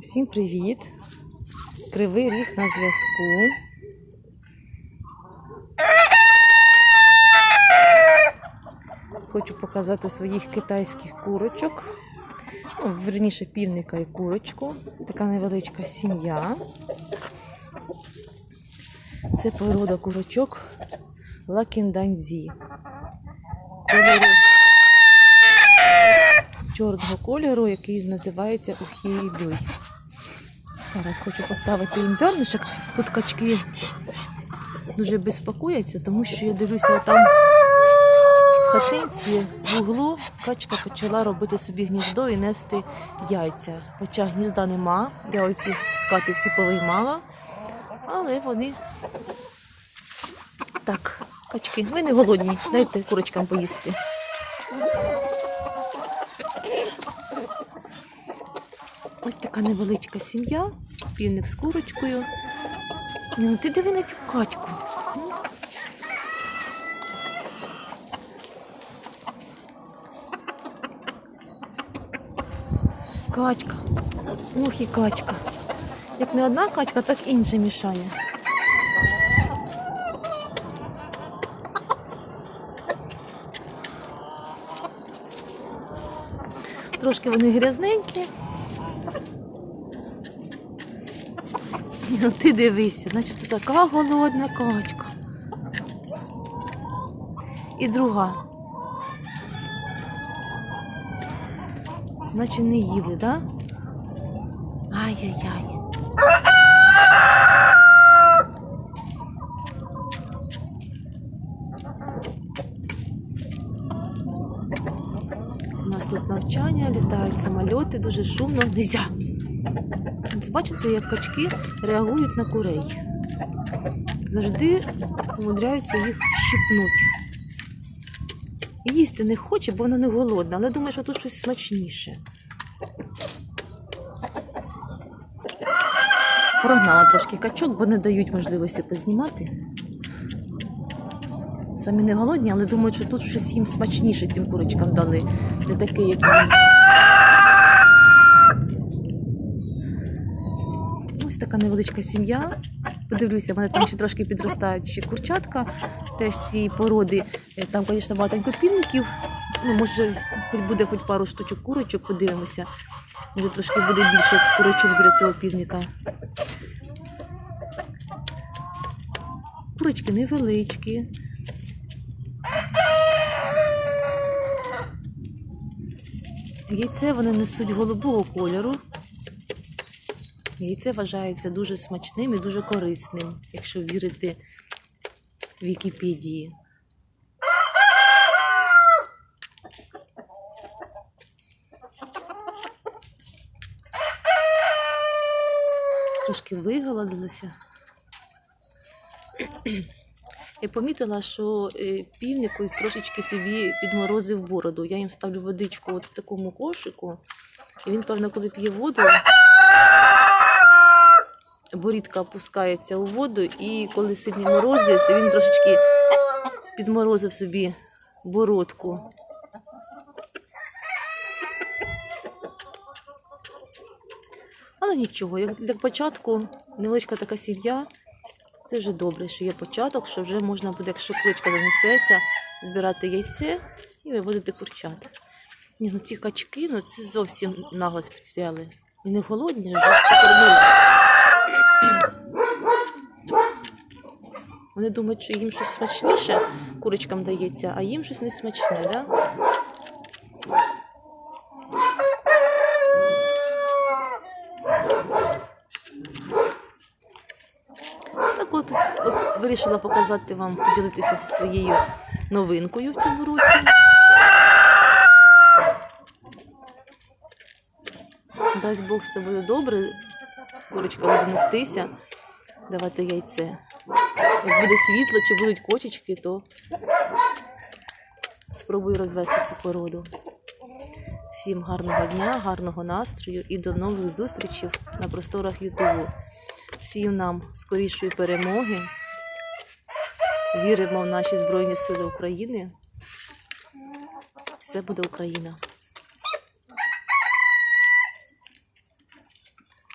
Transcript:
Всім привіт! Кривий ріг на зв'язку. Хочу показати своїх китайських курочок. Ну, верніше півника і курочку. Така невеличка сім'я. Це порода курочок Лакінданзі. Чорного кольору, який називається ухілюй. Зараз хочу поставити їм зернишок. Тут качки дуже безпокояться, тому що я дивлюся там в хатинці в углу качка почала робити собі гніздо і нести яйця. Хоча гнізда нема, я оці скати всі повиймала, але вони так, качки, ви не голодні, дайте курочкам поїсти. Така невеличка сім'я, півник з курочкою. Ну ти диви на цю качку. Качка. Ох і качка. Як не одна качка, так інша мішає. Трошки вони грязненькі. Ну ти дивися, значить така голодна качка. І друга. Наче не їли, да? Ай-яй-яй. У нас тут навчання, літають самольоти, дуже шумно. Нельзя! Бачите, як качки реагують на курей. Завжди умудряються їх щипнути. Їсти не хоче, бо вона не голодна, але думає, що тут щось смачніше. Прогнала трошки качок, бо не дають можливості познімати. Самі не голодні, але думають, що тут щось їм смачніше цим курочкам дали. Не таке, як Ось така невеличка сім'я. Подивлюся, в мене там ще трошки підростають ще курчатка, теж цієї породи. Е, Там, звісно, багатенько півників. Ну, може, хоч буде хоч пару штучок курочок, подивимося. Може, трошки буде більше курочок біля цього півника. Курочки невеличкі. Яйце вони несуть голубого кольору. Яйце вважається дуже смачним і дуже корисним, якщо вірити Вікіпедії. Трошки виголодилися. Я помітила, що е, півник ось трошечки собі підморозив бороду. Я їм ставлю водичку от в такому кошику, і він, певно, коли п'є воду, борідка опускається у воду, і коли сильні морози, то він трошечки підморозив собі бородку. Але нічого, як для початку невеличка така сім'я. Це вже добре, що є початок, що вже можна буде, якщо курочка занесеться, збирати яйце і виводити курчат. Ні, ну ці качки, ну це зовсім наглость взяли. І не голодні, вже покормили. Вони думають, що їм щось смачніше курочкам дається, а їм щось не смачне? Да? Так от, от вирішила показати вам, поділитися своєю новинкою в цьому році. Дасть Бог все буде добре. Курочка буде нестися, давати яйце. Як буде світло чи будуть кочечки, то спробую розвести цю породу. Всім гарного дня, гарного настрою і до нових зустрічей на просторах Ютубу. Всім нам скорішої перемоги. Віримо в наші Збройні Сили України. Все буде Україна.